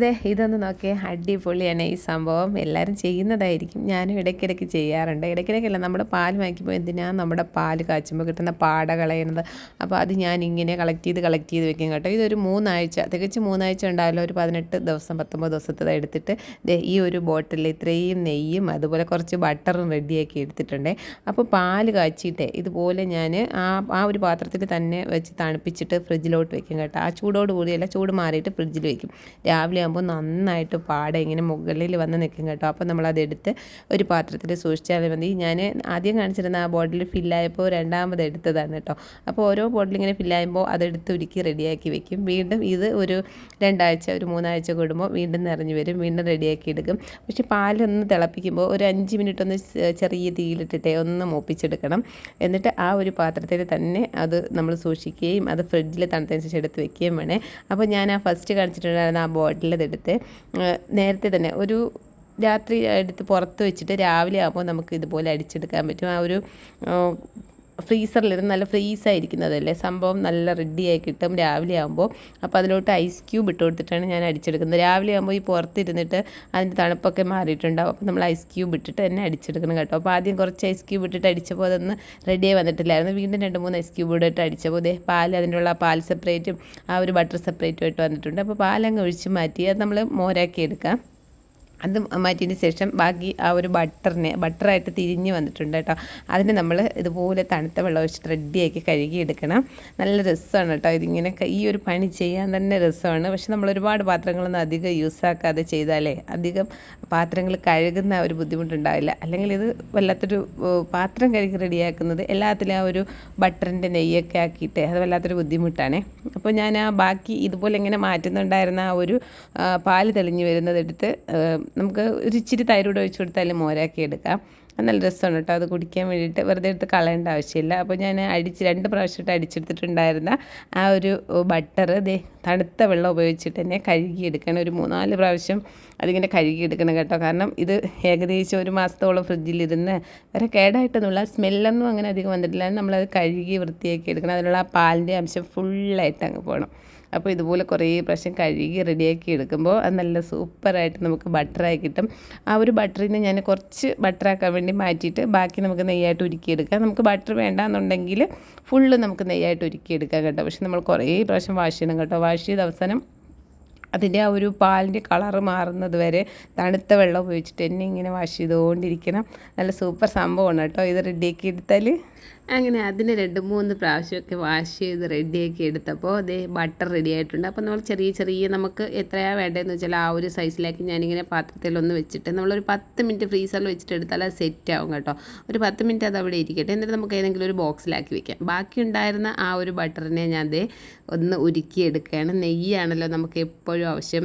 ദേ ഇതൊന്ന് നോക്കിയേ അടിപൊളിയാണ് ഈ സംഭവം. എല്ലാവരും ചെയ്യുന്നതായിരിക്കും. ഞാനും ഇടയ്ക്കിടയ്ക്ക് ചെയ്യാറുണ്ട്. ഇടയ്ക്കിടയ്ക്കല്ല നമ്മുടെ പാൽ വാങ്ങിക്കുമ്പോൾ എന്തിനാണ് നമ്മുടെ പാൽ കാച്ചുമ്പോൾ കിട്ടുന്ന പാട കളയുന്നത്? അപ്പോൾ അത് ഞാൻ ഇങ്ങനെ കളക്ട് ചെയ്ത് കളക്ട് ചെയ്ത് വെക്കും കേട്ടോ. ഇതൊരു മൂന്നാഴ്ച തികച്ച് മൂന്നാഴ്ച ഉണ്ടാവില്ല ഒരു പതിനെട്ട് ദിവസം പത്തൊമ്പത് ദിവസത്തേത് എടുത്തിട്ട് ദേ ഈ ഒരു ബോട്ടിൽ ഇത്രയും നെയ്യും അതുപോലെ കുറച്ച് ബട്ടറും റെഡിയാക്കി എടുത്തിട്ടുണ്ട്. അപ്പോൾ പാൽ കാച്ചിട്ടേ ഇതുപോലെ ഞാൻ ആ ആ ഒരു പാത്രത്തിൽ തന്നെ വെച്ച് തണുപ്പിച്ചിട്ട് ഫ്രിഡ്ജിലോട്ട് വെക്കും കേട്ടോ. ആ ചൂടോട് കൂടിയല്ല ചൂട് മാറിയിട്ട് ഫ്രിഡ്ജിൽ വെക്കും. രാവിലെ ആകുമ്പോൾ നന്നായിട്ട് പാടെ ഇങ്ങനെ മുകളിൽ വന്ന് നിൽക്കും കേട്ടോ. അപ്പോൾ നമ്മളതെടുത്ത് ഒരു പാത്രത്തിൽ സൂക്ഷിച്ചാൽ മതി. ഞാൻ ആദ്യം കാണിച്ചിരുന്ന ആ ബോട്ടിൽ ഫില്ലായപ്പോൾ രണ്ടാമത് എടുത്തതാണ് കേട്ടോ. അപ്പോൾ ഓരോ ബോട്ടിൽ ഇങ്ങനെ ഫില്ലായുമ്പോൾ അതെടുത്ത് ഉരുക്കി റെഡിയാക്കി വെക്കും. വീണ്ടും ഇത് ഒരു രണ്ടാഴ്ച ഒരു മൂന്നാഴ്ച കൂടുമ്പോൾ വീണ്ടും നിറഞ്ഞു വരും. വീണ്ടും റെഡിയാക്കി എടുക്കും. പക്ഷേ പാലൊന്ന് തിളപ്പിക്കുമ്പോൾ ഒരു അഞ്ച് മിനിറ്റ് ഒന്ന് ചെറിയ തീയിലിട്ടിട്ടേ ഒന്ന് മൂപ്പിച്ചെടുക്കണം. എന്നിട്ട് ആ ഒരു പാത്രത്തിൽ തന്നെ അത് നമ്മൾ സൂക്ഷിക്കുകയും അത് ഫ്രിഡ്ജിൽ തണുത്തതിന് ശേഷം എടുത്ത് വെക്കുകയും വേണേ. അപ്പോൾ ഞാൻ ആ ഫസ്റ്റ് കാണിച്ചിട്ടുണ്ടായിരുന്ന ആ ബോട്ടിലതെടുത്ത് നേരത്തെ തന്നെ ഒരു രാത്രി എടുത്ത് പുറത്ത് വെച്ചിട്ട് രാവിലെ ആകുമ്പോൾ നമുക്ക് ഇതുപോലെ അടിച്ചെടുക്കാൻ പറ്റും. ആ ഒരു ഫ്രീസറിലിരുന്ന് നല്ല ഫ്രീസായിരിക്കുന്നതല്ലേ? സംഭവം നല്ല റെഡിയായി കിട്ടും രാവിലെ ആകുമ്പോൾ അപ്പോൾ അതിലോട്ട് ഐസ് ക്യൂബ് ഇട്ട് കൊടുത്തിട്ടാണ് ഞാൻ അടിച്ചെടുക്കുന്നത്. രാവിലെ ആകുമ്പോൾ ഈ പുറത്തിരുന്നിട്ട് അതിന്റെ തണുപ്പൊക്കെ മാറിയിട്ടുണ്ടാവും. അപ്പോൾ നമ്മൾ ഐസ് ക്യൂബ് ഇട്ടിട്ട് തന്നെ അടിച്ചെടുക്കണം കേട്ടോ. അപ്പോൾ ആദ്യം കുറച്ച് ഐസ് ക്യൂബ് ഇട്ടിട്ട് അടിച്ചപ്പോൾ അതൊന്ന് റെഡിയായി വന്നിട്ടില്ലായിരുന്നു. വീണ്ടും രണ്ട് മൂന്ന് ഐസ് ക്യൂബ് ഇട്ടിട്ട് അടിച്ചപ്പോൾ ഇതേ പാൽ അതിന്റെ ഉള്ള പാൽ സെപ്പറേറ്റും ആ ഒരു ബട്ടർ സെപ്പറേറ്റും ആയിട്ട് വന്നിട്ടുണ്ട്. അപ്പോൾ പാലങ്ങ് ഒഴിച്ച് മാറ്റി അത് നമ്മൾ മോരാക്കി എടുക്കാം. അത് മാറ്റിയതിന് ശേഷം ബാക്കി ആ ഒരു ബട്ടറിനെ ബട്ടറായിട്ട് തിരിഞ്ഞ് വന്നിട്ടുണ്ട് കേട്ടോ. അതിന് നമ്മൾ ഇതുപോലെ തണുത്ത വെള്ളം ഒഴിച്ചിട്ട് റെഡിയാക്കി കഴുകി എടുക്കണം നല്ല രസമാണ് കേട്ടോ. ഇതിങ്ങനെ ഈ ഒരു പണി ചെയ്യാൻ തന്നെ രസമാണ്. പക്ഷെ നമ്മൾ ഒരുപാട് പാത്രങ്ങളൊന്നും അധികം യൂസാക്കാതെ ചെയ്താലേ അധികം പാത്രങ്ങൾ കഴുകുന്ന ഒരു ബുദ്ധിമുട്ടുണ്ടാവില്ല. അല്ലെങ്കിൽ ഇത് വല്ലാത്തൊരു പാത്രം കഴുകി റെഡിയാക്കുന്നത് എല്ലാത്തിലും ആ ഒരു ബട്ടറിന്റെ നെയ്യൊക്കെ ആക്കിയിട്ട് അത് വല്ലാത്തൊരു ബുദ്ധിമുട്ടാണ്. അപ്പോൾ ഞാൻ ആ ബാക്കി ഇതുപോലെ ഇങ്ങനെ മാറ്റുന്നുണ്ടായിരുന്ന ആ ഒരു പാൽ തെളിഞ്ഞു വരുന്നതെടുത്ത് നമുക്ക് ഒരു ഇച്ചിരി തൈരോട് ഒഴിച്ച് കൊടുത്താലും മോരാക്കി എടുക്കാം. നല്ല രസമാണ് കേട്ടോ. അത് കുടിക്കാൻ വേണ്ടിയിട്ട് വെറുതെ എടുത്ത് കളയേണ്ട ആവശ്യമില്ല. അപ്പോൾ ഞാൻ അടിച്ച് രണ്ട് പ്രാവശ്യമായിട്ട് അടിച്ചെടുത്തിട്ടുണ്ടായിരുന്ന ആ ഒരു ബട്ടർ ദേ തണുത്ത വെള്ളം ഉപയോഗിച്ചിട്ട് തന്നെ കഴുകിയെടുക്കണം ഒരു മൂന്നാൽ പ്രാവശ്യം അതിങ്ങനെ കഴുകിയെടുക്കണം കേട്ടോ. കാരണം ഇത് ഏകദേശം ഒരു മാസത്തോളം ഫ്രിഡ്ജിലിരുന്ന് വേറെ കേടായിട്ടൊന്നുമില്ല. സ്മെല്ലൊന്നും അങ്ങനെ അധികം വന്നിട്ടില്ല. നമ്മളത് കഴുകി വൃത്തിയാക്കി എടുക്കണം. അതിനുള്ള ആ പാലിന്റെ അംശം ഫുള്ളായിട്ട് അങ്ങ് പോകണം. അപ്പോൾ ഇതുപോലെ കുറേ പ്രാവശ്യം കഴുകി റെഡിയാക്കി എടുക്കുമ്പോൾ അത് നല്ല സൂപ്പറായിട്ട് നമുക്ക് ബട്ടറായി കിട്ടും. ആ ഒരു ബട്ടറിൽ നിന്ന് ഞാൻ കുറച്ച് ബട്ടറാക്കാൻ വേണ്ടി മാറ്റിയിട്ട് ബാക്കി നമുക്ക് നെയ്യായിട്ട് ഉരുക്കിയെടുക്കാം. നമുക്ക് ബട്ടർ വേണ്ട വേണ്ടാന്നുണ്ടെങ്കിൽ ഫുള്ള് നമുക്ക് നെയ്യായിട്ട് ഉരുക്കിയെടുക്കാം കേട്ടോ. പക്ഷെ നമ്മൾ കുറേ പ്രാവശ്യം വാഷ് ചെയ്യണം കേട്ടോ. വാഷ് ചെയ്ത് അവസാനം അതിന്റെ ആ ഒരു പാലിന്റെ കളറ് മാറുന്നത് വരെ തണുത്ത വെള്ളം ഉപയോഗിച്ചിട്ട് എന്നെ ഇങ്ങനെ വാഷ് ചെയ്തുകൊണ്ടിരിക്കണം. നല്ല സൂപ്പർ സംഭവമാണ് കേട്ടോ ഇത് റെഡിയാക്കി എടുത്താൽ അങ്ങനെ അതിന് രണ്ട് മൂന്ന് പ്രാവശ്യമൊക്കെ വാഷ് ചെയ്ത് റെഡിയാക്കി എടുത്തപ്പോൾ അതേ ബട്ടർ റെഡി ആയിട്ടുണ്ട്. അപ്പോൾ നമ്മൾ ചെറിയ ചെറിയ നമുക്ക് എത്രയാണ് വേണ്ടതെന്ന് വെച്ചാൽ ആ ഒരു സൈസിലാക്കി ഞാനിങ്ങനെ പാത്രത്തിലൊന്ന് വെച്ചിട്ട് നമ്മളൊരു പത്ത് മിനിറ്റ് ഫ്രീസറിൽ വെച്ചിട്ട് എടുത്താൽ അത് സെറ്റ് ആവും കേട്ടോ. ഒരു പത്ത് മിനിറ്റ് അത് അവിടെ ഇരിക്കട്ടെ. എന്നിട്ട് നമുക്ക് ഏതെങ്കിലും ഒരു ബോക്സിലാക്കി വെക്കാം. ബാക്കി ഉണ്ടായിരുന്ന ആ ഒരു ബട്ടറിനെ ഞാൻ അതേ ഒന്ന് ഉരുക്കി ഉരുക്കിയെടുക്കുകയാണ്. നെയ്യാണല്ലോ നമുക്ക് എപ്പോഴും ആവശ്യം.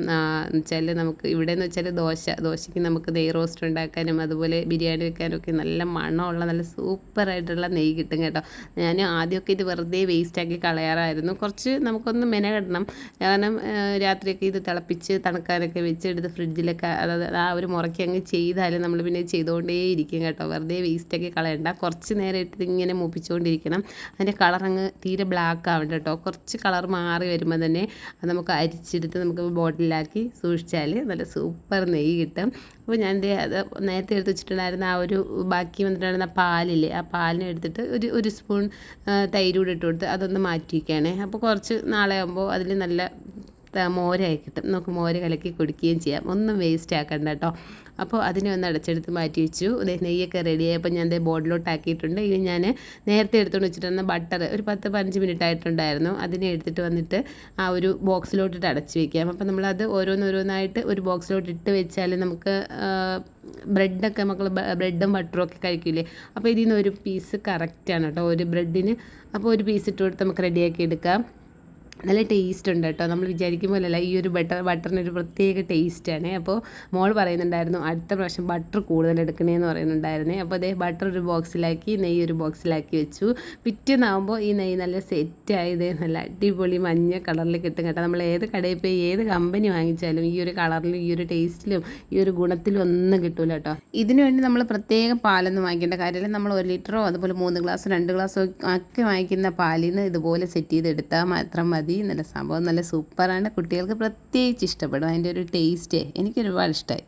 വെച്ചാൽ നമുക്ക് ഇവിടെ എന്ന് വെച്ചാൽ ദോശ ദോശയ്ക്ക് നമുക്ക് നെയ് റോസ്റ്റ് ഉണ്ടാക്കാനും അതുപോലെ ബിരിയാണി വെക്കാനും ഒക്കെ നല്ല മണമുള്ള നല്ല സൂപ്പറായിട്ടുള്ള നെയ്യ് കിട്ടും കേട്ടോ. ഞാൻ ആദ്യമൊക്കെ ഇത് വെറുതെ വേസ്റ്റാക്കി കളയാറായിരുന്നു. കുറച്ച് നമുക്കൊന്ന് മെനകെടണം കാരണം രാത്രിയൊക്കെ ഇത് തിളപ്പിച്ച് തണുക്കാനൊക്കെ വെച്ചെടുത്ത് ഫ്രിഡ്ജിലൊക്കെ അതായത് ആ ഒരു മുറയ്ക്ക് അങ്ങ് ചെയ്താലും നമ്മൾ പിന്നെ ചെയ്തുകൊണ്ടേ ഇരിക്കും കേട്ടോ. വെറുതെ വേസ്റ്റാക്കി കളയണ്ട. കുറച്ച് നേരം ഇട്ട് ഇങ്ങനെ മൂപ്പിച്ചുകൊണ്ടിരിക്കണം. അതിന്റെ കളർ അങ്ങ് തീരെ ബ്ലാക്ക് ആവണ്ട കേട്ടോ. കുറച്ച് കളർ മാറി വരുമ്പോൾ തന്നെ നമുക്ക് അരിച്ചെടുത്ത് നമുക്ക് ബോട്ടിലാക്കി സൂക്ഷിച്ചാൽ നല്ല സൂപ്പർ നെയ്യ് കിട്ടും. അപ്പോൾ ഞാൻ എന്റെ അത് നേരത്തെ എടുത്ത് വെച്ചിട്ടുണ്ടായിരുന്ന ആ ഒരു ബാക്കി വന്നിട്ടുണ്ടായിരുന്ന പാലില്ലേ ആ പാലിനെ എടുത്തിട്ട് ഒരു ഒരു സ്പൂൺ തൈരൂടെ ഇട്ട് കൊടുത്ത് അതൊന്ന് മാറ്റിയിരിക്കുകയാണ് അപ്പോൾ കുറച്ച് നാളെ ആകുമ്പോൾ അതിൽ നല്ല മോരായി കിട്ടും നമുക്ക് മോര് കലക്കി കുടിക്കുകയും ചെയ്യാം. ഒന്നും വേസ്റ്റ് ആക്കണ്ട കേട്ടോ. അപ്പോൾ അതിനെ ഒന്ന് അടച്ചെടുത്ത് മാറ്റി വെച്ചു. നെയ്യൊക്കെ റെഡിയായപ്പോൾ ഞാൻ അതേ ബോർഡിലോട്ട് ആക്കിയിട്ടുണ്ട് ഇനി ഞാൻ നേരത്തെ എടുത്തുകൊണ്ട് വെച്ചിട്ടുള്ള ബട്ടർ ഒരു പത്ത് പതിനഞ്ച് മിനിറ്റ് ആയിട്ടുണ്ടായിരുന്നു. അതിനെ എടുത്തിട്ട് വന്നിട്ട് ആ ഒരു ബോക്സിലോട്ടിട്ട് അടച്ചു വെക്കാം. അപ്പോൾ നമ്മളത് ഓരോന്നോരോന്നായിട്ട് ഒരു ബോക്സിലോട്ട് ഇട്ട് വെച്ചാൽ നമുക്ക് ബ്രെഡൊക്കെ മക്കൾ ബ്രെഡും ബട്ടറും ഒക്കെ കഴിക്കില്ലേ അപ്പോൾ ഇതിൽ നിന്ന് ഒരു പീസ് കറക്റ്റാണ് കേട്ടോ. ഒരു ബ്രെഡിന് അപ്പോൾ ഒരു പീസ് ഇട്ട് കൊടുത്ത് നമുക്ക് റെഡിയാക്കി എടുക്കാം. നല്ല ടേസ്റ്റ് ഉണ്ട് കേട്ടോ. നമ്മൾ വിചാരിക്കും പോലെയല്ല ഈ ഒരു ബട്ടർ ബട്ടറിന് ഒരു പ്രത്യേക ടേസ്റ്റാണ് അപ്പോൾ മോൾ പറയുന്നുണ്ടായിരുന്നു അടുത്ത പ്രാവശ്യം ബട്ടർ കൂടുതൽ എടുക്കണേന്ന് പറയുന്നുണ്ടായിരുന്നു. അപ്പോൾ അതേ ബട്ടർ ഒരു ബോക്സിലാക്കി നെയ്യ് ഒരു ബോക്സിലാക്കി വെച്ചു. പിറ്റേന്നാകുമ്പോൾ ഈ നെയ്യ് നല്ല സെറ്റായത് നല്ല അടിപൊളി മഞ്ഞ കളറിൽ കിട്ടും കേട്ടോ. നമ്മൾ ഏത് കടയിൽ പോയി ഏത് കമ്പനി വാങ്ങിച്ചാലും ഈ ഒരു കളറിലും ഈ ഒരു ടേസ്റ്റിലും ഈ ഒരു ഗുണത്തിലും ഒന്നും കിട്ടില്ല കേട്ടോ. ഇതിനുവേണ്ടി നമ്മൾ പ്രത്യേകം പാലൊന്നും വാങ്ങിക്കേണ്ട കാര്യമില്ല. നമ്മൾ ഒരു ലിറ്ററോ അതുപോലെ മൂന്ന് ഗ്ലാസ് രണ്ട് ഗ്ലാസ്സോ ഒക്കെ വാങ്ങിക്കുന്ന പാലിൽ നിന്ന് ഇതുപോലെ സെറ്റ് ചെയ്തെടുത്താൽ മാത്രം മതി. മതി നല്ല സംഭവം നല്ല സൂപ്പറാണ്. കുട്ടികൾക്ക് പ്രത്യേകിച്ച് ഇഷ്ടപ്പെടും. അതിന്റെ ഒരു ടേസ്റ്റ് എനിക്ക് ഒരുപാട് ഇഷ്ടമായി